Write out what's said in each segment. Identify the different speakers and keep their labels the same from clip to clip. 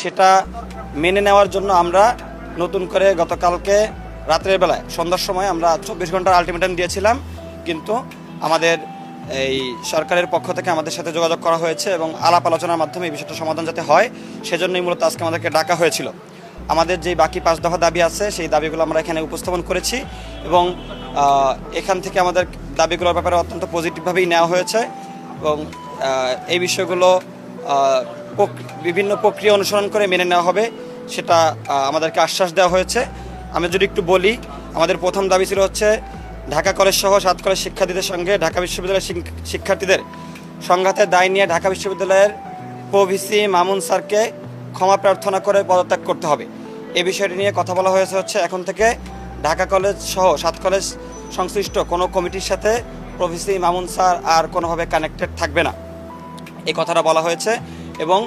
Speaker 1: সেটা মেনে নেওয়ার জন্য আমরা নতুন করে গতকালকে রাত্রের বেলায়, সন্ধ্যার সময় আমরা চব্বিশ ঘণ্টার আলটিমেটাম দিয়েছিলাম। কিন্তু আমাদের এই সরকারের পক্ষ থেকে আমাদের সাথে যোগাযোগ করা হয়েছে এবং আলাপ আলোচনার মাধ্যমে এই বিষয়টা সমাধান যাতে হয়, সেজন্যই মূলত আজকে আমাদেরকে ডাকা হয়েছিল। আমাদের যে বাকি পাঁচ দফা দাবি আছে, সেই দাবিগুলো আমরা এখানে উপস্থাপন করেছি এবং এখান থেকে আমাদের দাবিগুলোর ব্যাপারে অত্যন্ত পজিটিভভাবেই নেওয়া হয়েছে এবং এই বিষয়গুলো বিভিন্ন প্রক্রিয়া অনুসরণ করে মেনে নেওয়া হবে, সেটা আমাদেরকে আশ্বাস দেওয়া হয়েছে। আমি যদি একটু বলি, আমাদের প্রথম দাবি ছিল হচ্ছে, ঢাকা কলেজ সহ সাত কলেজ শিক্ষার্থীদের সঙ্গে ঢাকা বিশ্ববিদ্যালয়ের শিক্ষার্থীদের সংঘাতের দায় নিয়ে ঢাকা বিশ্ববিদ্যালয়ের প্রভিসি মামুন স্যারকে ক্ষমা প্রার্থনা করে পদত্যাগ করতে হবে। এ বিষয়টি নিয়ে কথা বলা হয়েছে হচ্ছে, এখন থেকে ঢাকা কলেজ সহ সাত কলেজ সংশ্লিষ্ট কোনো কমিটির সাথে প্রভিসি মামুন স্যার আর কোনোভাবে কানেক্টেড থাকবে না। এই কথাটা বলা হয়েছে। এবং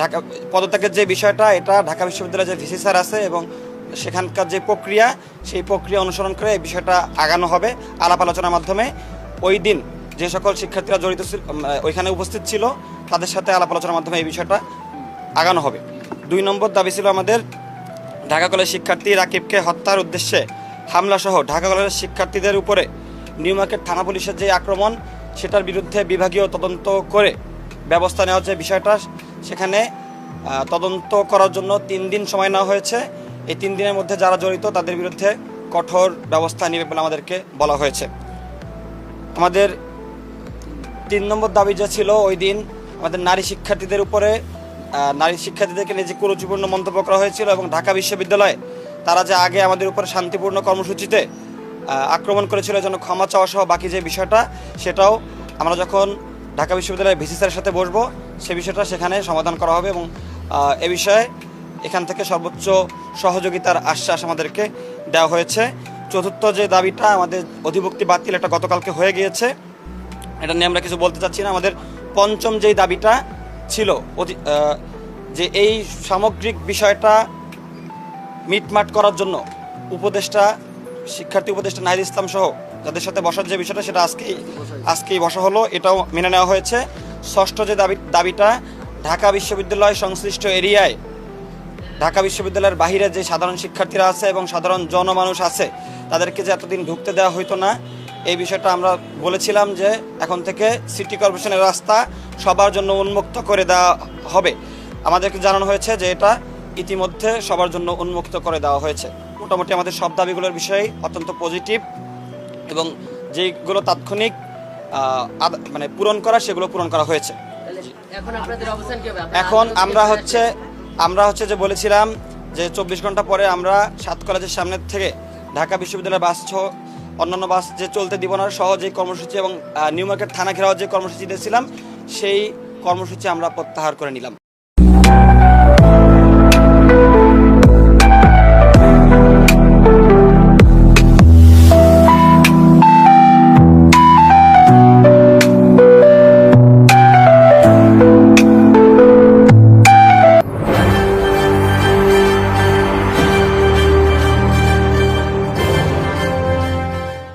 Speaker 1: ঢাকা, পদত্যাগের যে বিষয়টা, এটা ঢাকা বিশ্ববিদ্যালয়ের যে ভিসি স্যার আছে এবং সেখানকার যে প্রক্রিয়া, সেই প্রক্রিয়া অনুসরণ করে এই বিষয়টা আগানো হবে আলাপ আলোচনার মাধ্যমে। ওই দিন যে সকল শিক্ষার্থীরা জড়িত ছিল ওইখানে উপস্থিত ছিল, তাদের সাথে আলাপ আলোচনার মাধ্যমে এই বিষয়টা আগানো হবে। দুই নম্বর দাবি ছিল আমাদের, ঢাকা কলেজ শিক্ষার্থী রাকিবকে হত্যার উদ্দেশ্যে হামলা সহ ঢাকা কলেজের শিক্ষার্থীদের উপরে নিউ মার্কেট থানা পুলিশের যে আক্রমণ, সেটার বিরুদ্ধে বিভাগীয় তদন্ত করে ব্যবস্থা নেওয়ার যে বিষয়টা, সেখানে তদন্ত করার জন্য তিন দিন সময় নেওয়া হয়েছে। এই তিন দিনের মধ্যে যারা জড়িত, তাদের বিরুদ্ধে কঠোর ব্যবস্থা নেবে বলে আমাদেরকে বলা হয়েছে। আমাদের তিন নম্বর দাবি যা ছিল, ওই দিন আমাদের নারী শিক্ষার্থীদের উপরে নারী শিক্ষার্থীদেরকে নিয়ে যে কুরুচিপূর্ণ মন্তব্য করা হয়েছিল এবং ঢাকা বিশ্ববিদ্যালয়ে তারা যে আগে আমাদের উপরে শান্তিপূর্ণ কর্মসূচিতে আক্রমণ করেছিল, যেন ক্ষমা চাওয়া সহ বাকি যে বিষয়টা, সেটাও আমরা যখন ঢাকা বিশ্ববিদ্যালয়ের ভিসি স্যারের সাথে বসবো। সে বিষয়টা সেখানে সমাধান করা হবে এবং এ বিষয়ে এখান থেকে সর্বোচ্চ সহযোগিতার আশ্বাস আমাদেরকে দেওয়া হয়েছে। চতুর্থ যে দাবিটা আমাদের অধিভুক্তি বাতিল এটা গতকালকে হয়ে গিয়েছে। এটা নিয়ে আমরা কিছু বলতে চাচ্ছি না। আমাদের পঞ্চম যেই দাবিটা ছিল যে এই সামগ্রিক বিষয়টা মিটমাট করার জন্য উপদেষ্টা, শিক্ষার্থী উপদেষ্টা নাহিদ ইসলাম সহ যাদের সাথে বসার যে বিষয়টা সেটা আজকেই আজকেই বসা হলো। এটাও মেনে নেওয়া হয়েছে। ষষ্ঠ যে দাবি, দাবিটা, ঢাকা বিশ্ববিদ্যালয় সংশ্লিষ্ট এরিয়ায়, ঢাকা বিশ্ববিদ্যালয়ের বাইরে যে সাধারণ শিক্ষার্থীরা আছে এবং সাধারণ জনমানুষ আছে, তাদেরকে যে এতদিন ঢুকতে দেওয়া হইতো না, এই বিষয়টা আমরা বলেছিলাম যে এখন থেকে সিটি কর্পোরেশনের রাস্তা সবার জন্য উন্মুক্ত করে দেওয়া হবে। আমাদেরকে জানানো হয়েছে যে এটা ইতিমধ্যে সবার জন্য উন্মুক্ত করে দেওয়া হয়েছে। মোটামুটি আমাদের সব দাবিগুলোর বিষয়ে অত্যন্ত পজিটিভ। এবং যেগুলো তাৎক্ষণিক মানে পূরণ করা সেগুলো পূরণ করা হয়েছে।
Speaker 2: এখন
Speaker 1: আমরা হচ্ছে আমরা হচ্ছে যে বলেছিলাম যে চব্বিশ ঘণ্টা পরে আমরা সাত কলেজের সামনের থেকে ঢাকা বিশ্ববিদ্যালয়ের বাস সহ অন্যান্য বাস যে চলতে দিব না সহ যে কর্মসূচি এবং নিউ মার্কেট থানা ঘেরাও যে কর্মসূচি দিয়েছিলাম সেই কর্মসূচি আমরা প্রত্যাহার করে নিলাম।